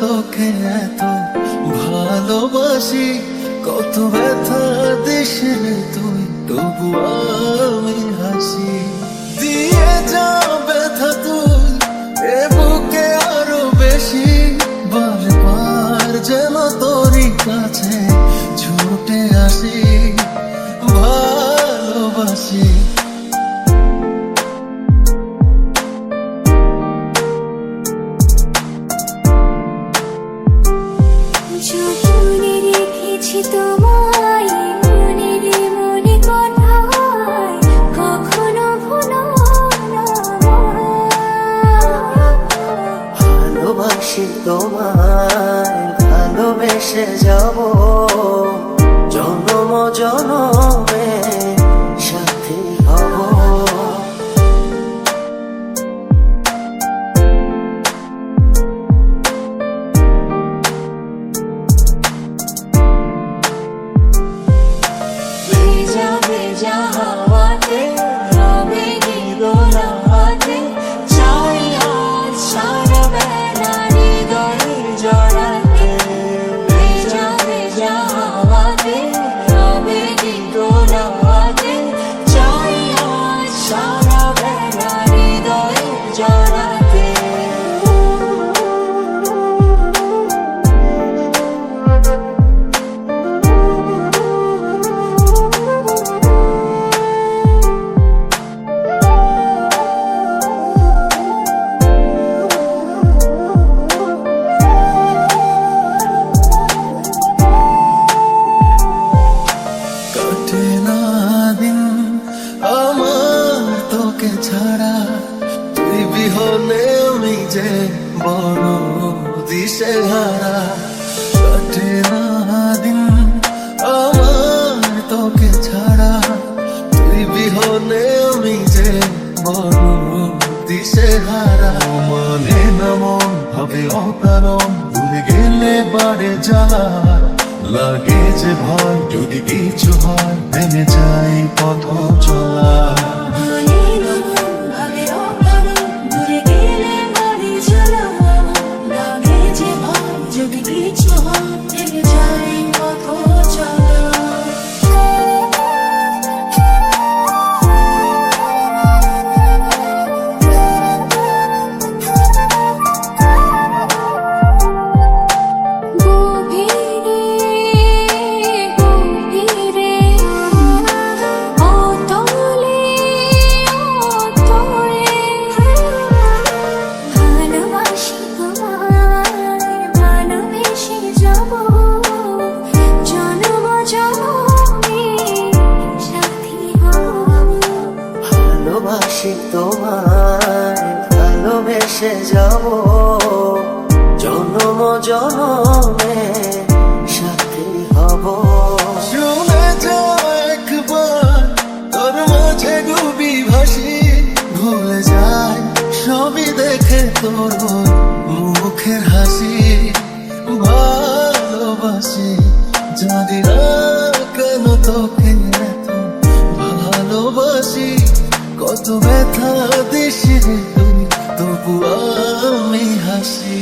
তোকে এত ভালোবাসি, কত ব্যথা দেশে তুই তবু আমি হাসি। দিয়ে যা ব্যথা তুই, এ বুকে আরও বেশি। বারবার যেন তোরই কাছে ছুটে আসি। যতনে রেখেছি তোমায় মনে কথায় কখনো ভুলো ভালোবাসি তোমায় ভালোবেসে যাব। গিলোলাতে চাই ছাড়া তুই বিহনে আমি যে বড় দিশে হারা কাটে না দিন আমার তোকে ছাড়া। তুই বিহনে আমি যে বড় দিশে হারা মানে হবে অকারণ গেলে বাড়ে লাগে যে ভয় যদি কিছু হয় থেমে যাই পথ চলা। ভালোবেসে যাব। জনম, জনমে সাথী হব। ভাসি। যায় সবই দেখে মুখের হাসি। ভালোবাসি জানি কেন তোকে ভালোবাসি, কত ব্যথা তুই তবু আমি হাসি